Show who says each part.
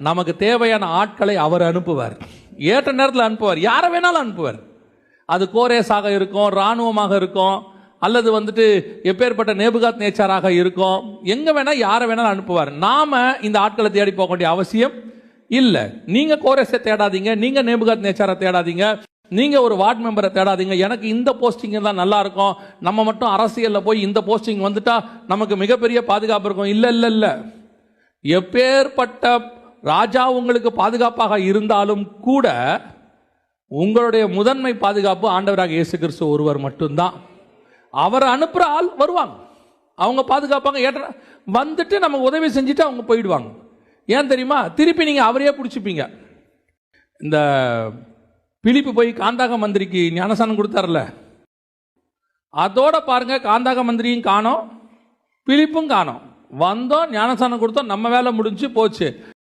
Speaker 1: நமக்கு தேவையான ஆட்களை அவர் அனுப்புவார். ஏற்ற நேரத்தில் அனுப்புவார். யாரை வேணாலும் அனுப்புவார். அது கோரேஸாக இருக்கும் இராணுவமாக இருக்கும் அல்லது வந்துட்டு எப்பேற்பட்ட நேபுகாத் நேச்சராக இருக்கும். எங்கே வேணால் யாரை வேணாலும் அனுப்புவார். நாம் இந்த ஆட்களை தேடி போக வேண்டிய அவசியம் இல்லை. நீங்கள் கோரேஸை தேடாதீங்க நீங்கள் நேபுகாத் நேச்சரை தேடாதீங்க நீங்கள் ஒரு வார்டு மெம்பரை தேடாதீங்க. எனக்கு இந்த போஸ்டிங் தான் நல்லா இருக்கும். நம்ம மட்டும் அரசியலில் போய் இந்த போஸ்டிங் வந்துட்டா நமக்கு மிகப்பெரிய பாதுகாப்பு இருக்கும். இல்லை இல்லை இல்லை. எப்பேற்பட்ட ராஜா உங்களுக்கு பாதுகாப்பாக இருந்தாலும் கூட உங்களுடைய முதன்மை பாதுகாப்பு ஆண்டவராக இயேசு கிறிஸ்து ஒருவர் மட்டும்தான். அவர் அனுப்புற ஆள் வருவாங்க. அவங்க பாதுகாப்பாங்க ஏற்ற வந்துட்டு நம்ம உதவி செஞ்சுட்டு அவங்க போயிடுவாங்க. ஏன் தெரியுமா? திருப்பி நீங்கள் அவரையே பிடிச்சிப்பீங்க. இந்த பிலிப்பு போய் காந்தாக மந்திரிக்கு ஞானசானம் கொடுத்தார்ல அதோட பாருங்க காந்தாக மந்திரியும் காணோம் பிலிப்பும் காணோம். வந்தோம் ஞானசானம் கொடுத்தோம் நம்ம வேலை முடிஞ்சு போச்சு.